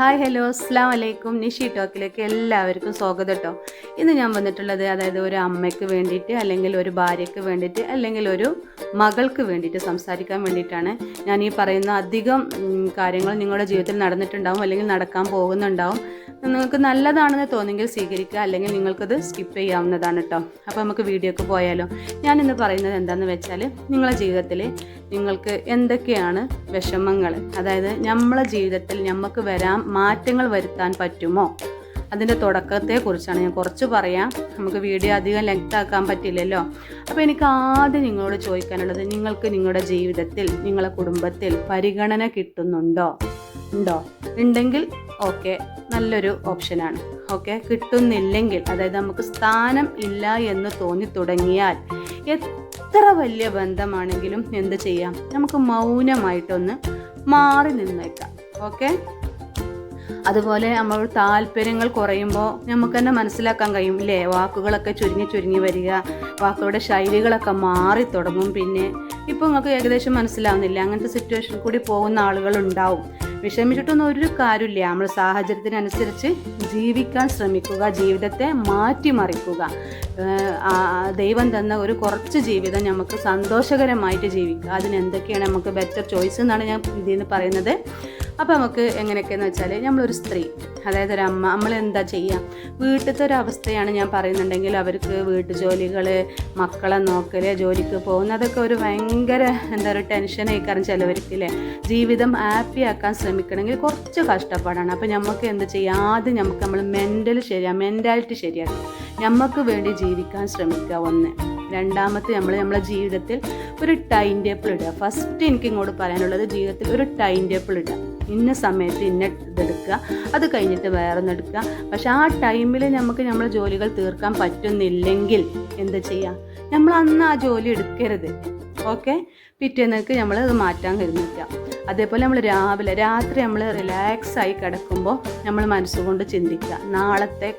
Hi hello അസ്സാം വലൈക്കും നിഷി ടോക്കിലേക്ക് എല്ലാവർക്കും സ്വാഗതം കേട്ടോ ഇന്ന് ഞാൻ വന്നിട്ടുള്ളത് അതായത് ഒരു അമ്മയ്ക്ക് വേണ്ടിയിട്ട് അല്ലെങ്കിൽ ഒരു ഭാര്യയ്ക്ക് വേണ്ടിയിട്ട് അല്ലെങ്കിൽ ഒരു മകൾക്ക് വേണ്ടിയിട്ട് സംസാരിക്കാൻ വേണ്ടിയിട്ടാണ് ഞാൻ ഈ പറയുന്ന അധികം കാര്യങ്ങൾ നിങ്ങളുടെ ജീവിതത്തിൽ നടന്നിട്ടുണ്ടാവും അല്ലെങ്കിൽ നടക്കാൻ പോകുന്നുണ്ടാവും. നിങ്ങൾക്ക് നല്ലതാണെന്ന് തോന്നുമെങ്കിൽ സ്വീകരിക്കുക അല്ലെങ്കിൽ നിങ്ങൾക്കത് സ്കിപ്പ് ചെയ്യാവുന്നതാണ് കേട്ടോ അപ്പോൾ നമുക്ക് വീഡിയോക്ക് പോയാലോ. ഞാൻ ഇന്ന് പറയുന്നത് എന്താണെന്ന് വെച്ചാൽ നിങ്ങളെ ജീവിതത്തിൽ നിങ്ങൾക്ക് എന്തൊക്കെയാണ് വിഷമങ്ങൾ അതായത് നമ്മളെ ജീവിതത്തിൽ നമുക്ക് വരാൻ മാറ്റങ്ങൾ വരുത്താൻ പറ്റുമോ? അതിന്റെ തുടക്കത്തെക്കുറിച്ചാണ് ഞാൻ കുറച്ച് പറയാം. നമുക്ക് വീഡിയോ അധികം ലെങ്ത് ആക്കാൻ പറ്റില്ലല്ലോ. അപ്പോൾ എനിക്ക് ആദ്യം നിങ്ങളോട് ചോദിക്കാനുള്ളത് നിങ്ങൾക്ക് നിങ്ങളുടെ ജീവിതത്തിൽ നിങ്ങളുടെ കുടുംബത്തിൽ പരിഗണന കിട്ടുന്നുണ്ടോ? ഉണ്ടോ? ഉണ്ടെങ്കിൽ ഓക്കെ നല്ലൊരു ഓപ്ഷനാണ്. ഓക്കെ കിട്ടുന്നില്ലെങ്കിൽ അതായത് നമുക്ക് സ്ഥാനം ഇല്ല എന്ന് തോന്നി തുടങ്ങിയാൽ എത്ര വലിയ ബന്ധമാണെങ്കിലും എന്ത് ചെയ്യാം? നമുക്ക് മൗനമായിട്ടൊന്ന് മാറി നിന്നേക്കാം. ഓക്കെ? അതുപോലെ നമ്മൾ താല്പര്യങ്ങൾ കുറയുമ്പോൾ നമുക്ക് തന്നെ മനസ്സിലാക്കാൻ കഴിയും ഇല്ലേ? വാക്കുകളൊക്കെ ചുരുങ്ങി ചുരുങ്ങി വരിക വാക്കുകളുടെ ശൈലികളൊക്കെ മാറി തുടങ്ങും. പിന്നെ ഇപ്പോൾ നിങ്ങൾക്ക് ഏകദേശം മനസ്സിലാവുന്നില്ല? അങ്ങനത്തെ സിറ്റുവേഷൻ കൂടി പോകുന്ന ആളുകളുണ്ടാവും. വിഷമിച്ചിട്ടൊന്നും ഒരു കാര്യമില്ല. നമ്മൾ സാഹചര്യത്തിനനുസരിച്ച് ജീവിക്കാൻ ശ്രമിക്കുക ജീവിതത്തെ മാറ്റിമറിക്കുക. ദൈവം തന്ന ഒരു കുറച്ച് ജീവിതം നമുക്ക് സന്തോഷകരമായിട്ട് ജീവിക്കുക. അതിന് എന്തൊക്കെയാണ് നമുക്ക് ബെറ്റർ ചോയ്സ് എന്നാണ് ഞാൻ ഇതിൽ നിന്ന് പറയുന്നത്. അപ്പോൾ നമുക്ക് എങ്ങനെയൊക്കെയെന്ന് വെച്ചാൽ നമ്മളൊരു സ്ത്രീ അതായത് ഒരു അമ്മ നമ്മൾ എന്താ ചെയ്യുക വീട്ടിലത്തെ ഒരു അവസ്ഥയാണ് ഞാൻ പറയുന്നുണ്ടെങ്കിൽ അവർക്ക് വീട്ടു ജോലികൾ മക്കളെ നോക്കൽ ജോലിക്ക് പോകുന്ന അതൊക്കെ ഒരു ഭയങ്കര എന്താ പറയുക ടെൻഷനായി കാരണം ചിലവർക്കില്ലേ ജീവിതം ഹാപ്പി ആക്കാൻ ശ്രമിക്കണമെങ്കിൽ കുറച്ച് കഷ്ടപ്പാടാണ്. അപ്പോൾ നമുക്ക് എന്ത് ചെയ്യുക ആദ്യം നമുക്ക് നമ്മൾ മെന്റൽ ശരിയാ മെന്റാലിറ്റി ശരിയാക്കുക നമുക്ക് വേണ്ടി ജീവിക്കാൻ ശ്രമിക്കുക ഒന്ന്. രണ്ടാമത്തെ നമ്മൾ നമ്മളെ ജീവിതത്തിൽ ഒരു ടൈം ടേബിൾ ഇടുക. ഫസ്റ്റ് എനിക്ക് ഇങ്ങോട്ട് പറയാനുള്ളത് ജീവിതത്തിൽ ഒരു ടൈം ടേബിൾ ഇടുക. ഇന്ന സമയത്ത് ഇന്ന ഇതെടുക്കുക. അത് കഴിഞ്ഞിട്ട് വേറെ എടുക്കുക. പക്ഷെ ആ ടൈമിൽ നമുക്ക് നമ്മളെ ജോലികൾ തീർക്കാൻ പറ്റുന്നില്ലെങ്കിൽ എന്ത് ചെയ്യുക നമ്മൾ അന്ന് ആ ജോലി എടുക്കരുത്. ഓക്കെ? പിറ്റേന്നേക്ക് നമ്മൾ അത് മാറ്റാൻ കരുതിക്കുക. അതേപോലെ നമ്മൾ രാവിലെ രാത്രി നമ്മൾ റിലാക്സ് ആയി കിടക്കുമ്പോൾ നമ്മൾ മനസ്സുകൊണ്ട് ചിന്തിക്കുക. നാളത്തെ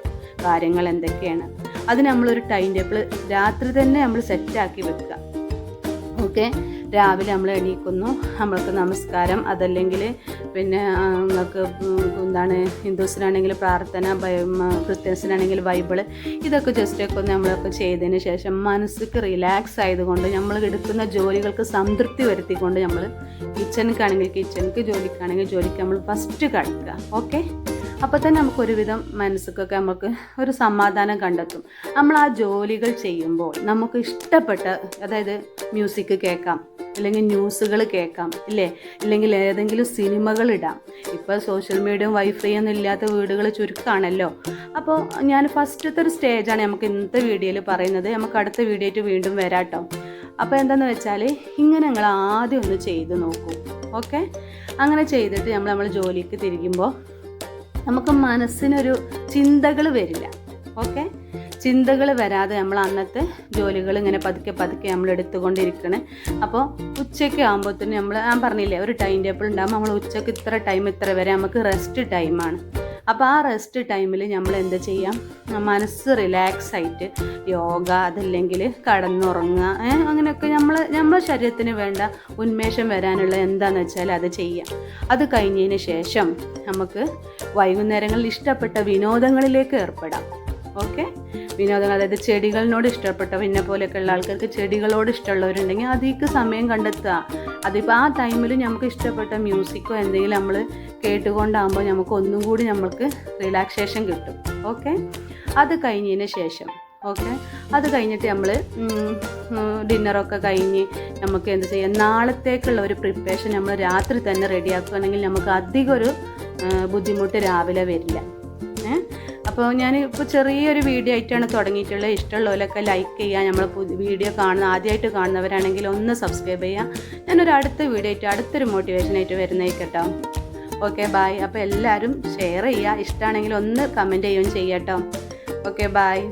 കാര്യങ്ങൾ എന്തൊക്കെയാണ്? അത് നമ്മളൊരു ടൈം ടേബിൾ രാത്രി തന്നെ നമ്മൾ സെറ്റാക്കി വെക്കുക. ഓക്കെ? രാവിലെ നമ്മൾ എണീക്കുന്നു. നമ്മൾക്ക് നമസ്കാരം. അതല്ലെങ്കിൽ പിന്നെ നമുക്ക് എന്താണ് ഹിന്ദുസിനാണെങ്കിൽ പ്രാർത്ഥന ക്രിസ്ത്യൻസിനാണെങ്കിൽ ബൈബിൾ ഇതൊക്കെ ജസ്റ്റ് ഒക്കെ ഒന്ന് നമ്മളൊക്കെ ചെയ്തതിന് ശേഷം മനസ്സിക്ക് റിലാക്സ് ആയതുകൊണ്ട് നമ്മൾ എടുക്കുന്ന ജോലികൾക്ക് സംതൃപ്തി വരുത്തിക്കൊണ്ട് നമ്മൾ കിച്ചണിക്കാണെങ്കിൽ കിച്ചണിക്ക് ജോലിക്കാണെങ്കിൽ ജോലിക്ക് നമ്മൾ ഫസ്റ്റ് കഴിക്കുക ഓക്കെ അപ്പോൾ തന്നെ നമുക്ക് ഒരുവിധം നമുക്ക് ഒരു സമാധാനം കണ്ടെത്തും. നമ്മൾ ആ ജോലികൾ ചെയ്യുമ്പോൾ നമുക്ക് ഇഷ്ടപ്പെട്ട അതായത് മ്യൂസിക് കേൾക്കാം. അല്ലെങ്കിൽ ന്യൂസുകൾ കേൾക്കാം ഇല്ലേ? ഇല്ലെങ്കിൽ ഏതെങ്കിലും സിനിമകൾ ഇടാം. ഇപ്പോൾ സോഷ്യൽ മീഡിയയും വൈഫൈ ഒന്നും ഇല്ലാത്ത വീടുകൾ ചുരുക്കമാണല്ലോ അപ്പോൾ ഞാൻ ഫസ്റ്റത്തെ ഒരു സ്റ്റേജാണ് നമുക്ക് ഇന്നത്തെ വീഡിയോയിൽ പറയുന്നത്. നമുക്ക് അടുത്ത വീഡിയോ വീണ്ടും വരാട്ടോ അപ്പോൾ എന്താണെന്ന് വെച്ചാൽ ഇങ്ങനെ നിങ്ങൾ ആദ്യം ഒന്ന് ചെയ്ത് നോക്കൂ. ഓക്കെ? അങ്ങനെ ചെയ്തിട്ട് നമ്മൾ നമ്മൾ ജോലിക്ക് തിരിക്കുമ്പോൾ നമുക്ക് മനസ്സിനൊരു ചിന്തകൾ വരില്ല. ഓക്കെ? ചിന്തകൾ വരാതെ നമ്മൾ അന്നത്തെ ജോലികൾ ഇങ്ങനെ പതുക്കെ പതുക്കെ നമ്മൾ എടുത്തുകൊണ്ടിരിക്കണേ. അപ്പോൾ ഉച്ചയ്ക്ക് ആകുമ്പോഴത്തേന് നമ്മൾ ഞാൻ പറഞ്ഞില്ലേ ഒരു ടൈം ടേബിൾ ഉണ്ടാകുമ്പോൾ നമ്മൾ ഉച്ചയ്ക്ക് ഇത്ര ടൈം ഇത്ര വരെ നമുക്ക് റെസ്റ്റ് ടൈമാണ് അപ്പോൾ ആ റെസ്റ്റ് ടൈമിൽ നമ്മൾ എന്ത് ചെയ്യാം? മനസ്സ് റിലാക്സ് ആയിട്ട് യോഗ അതല്ലെങ്കിൽ കടന്നുറങ്ങുക. അങ്ങനെയൊക്കെ നമ്മൾ നമ്മുടെ ശരീരത്തിന് വേണ്ട ഉന്മേഷം വരാനുള്ള എന്താണെന്ന് വെച്ചാൽ അത് ചെയ്യാം. അത് കഴിഞ്ഞതിന് ശേഷം നമുക്ക് വൈകുന്നേരങ്ങളിൽ ഇഷ്ടപ്പെട്ട വിനോദങ്ങളിലേക്ക് ഏർപ്പെടാം. ഓക്കെ? വിനോദങ്ങൾ. അതായത് ചെടികളിനോട് ഇഷ്ടപ്പെട്ട പിന്നെ പോലെയൊക്കെ ഉള്ള ആൾക്കാർക്ക് ചെടികളോട് ഇഷ്ടമുള്ളവരുണ്ടെങ്കിൽ അതിക്ക് സമയം കണ്ടെത്തുക. അതിപ്പോൾ ആ ടൈമിൽ നമുക്ക് ഇഷ്ടപ്പെട്ട മ്യൂസിക്കോ എന്തെങ്കിലും നമ്മൾ കേട്ടുകൊണ്ടാകുമ്പോൾ നമുക്ക് ഒന്നും കൂടി നമ്മൾക്ക് റിലാക്സേഷൻ കിട്ടും. ഓക്കെ? അത് കഴിഞ്ഞതിന് ശേഷം ഓക്കെ? അത് കഴിഞ്ഞിട്ട് നമ്മൾ ഡിന്നറൊക്കെ കഴിഞ്ഞ് നമുക്ക് എന്ത് ചെയ്യാം നാളത്തേക്കുള്ള ഒരു പ്രിപ്പറേഷൻ നമ്മൾ രാത്രി തന്നെ റെഡിയാക്കുകയാണെങ്കിൽ നമുക്ക് അധികം ഒരു ബുദ്ധിമുട്ട് രാവിലെ വരില്ല. ഏ? അപ്പോൾ ഞാൻ ഇപ്പോൾ ചെറിയൊരു വീഡിയോ ആയിട്ടാണ് തുടങ്ങിയിട്ടുള്ളത്. ഇഷ്ടമുള്ളവരൊക്കെ ലൈക്ക് ചെയ്യുക നമ്മൾ വീഡിയോ കാണുന്ന ആദ്യമായിട്ട് കാണുന്നവരാണെങ്കിൽ ഒന്ന് സബ്സ്ക്രൈബ് ചെയ്യുക ഞാനൊരു അടുത്ത വീഡിയോ ആയിട്ട് അടുത്തൊരു മോട്ടിവേഷൻ ആയിട്ട് വരുന്നേക്കട്ടോ ഓക്കെ ബായ് അപ്പോൾ എല്ലാവരും ഷെയർ ചെയ്യുക ഇഷ്ടമാണെങ്കിൽ ഒന്ന് കമന്റ് ചെയ്യുകയും ചെയ്യാം കേട്ടോ ഓക്കെ ബായ്